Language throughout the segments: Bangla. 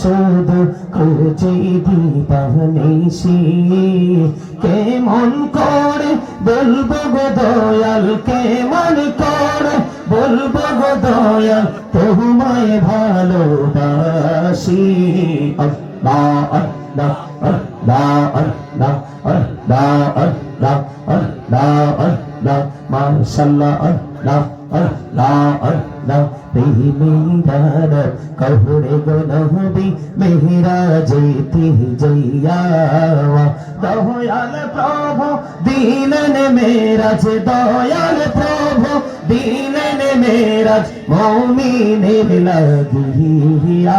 শুধু খুঁজে দিবানিসি কেমন করে বলব গো দয়াল কেমন করে বলব গো দয়াল তোমায় ভালোবাসি আল্লাহ আল্লাহ আল্লাহ আল্লাহ कहरे गनहबी मेहरा जेती जैयावा दयाल प्रभु दीनन मेरा जे दयाल प्रभु दीनन मेरा मौमी ने लगिया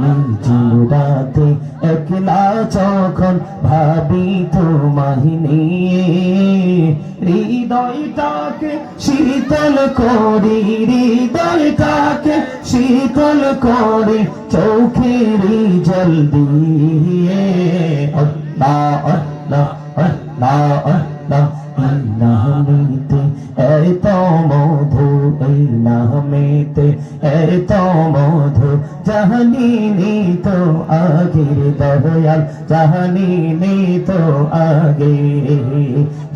নিজিরাতে একলা যখন ভাবি নিয়ে হৃদয়টাকে শীতল করি হৃদয়টাকে শীতল করে চোখের জল দিয়ে মধু, জাহানি তো আগে দয়াল, জাহানি তো আগে।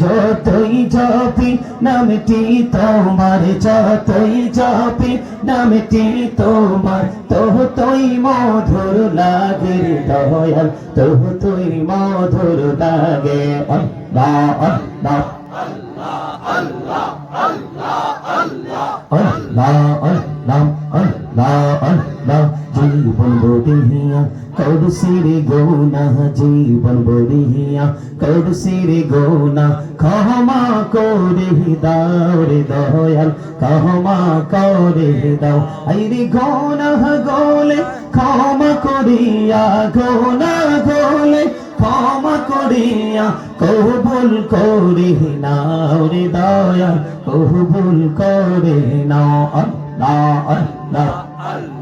যতই জপি, নামটি তোমার, যতই জপি, নামটি তোমার তো তুই মধুর লাগে দয়াল তো তুই মধুর লাগে। আল্লাহ আল্লাহ আল্লাহ আল্লাহ আল্লাহ। আল্লাহ জীবন বড়িয়া কৌশির গৌনা জীবন বড়িয়া কৌশির গৌনা ক্ষমা করে দাও রে দয়াল ক্ষমা করে দাও আইরে গৌনা গোলে ক্ষমা করিয়া গৌনা গোলে ক্ষমা করিয়া কবুল করে নাও রে দয়া কবুল করে নাও আল্লাহ আল্লাহ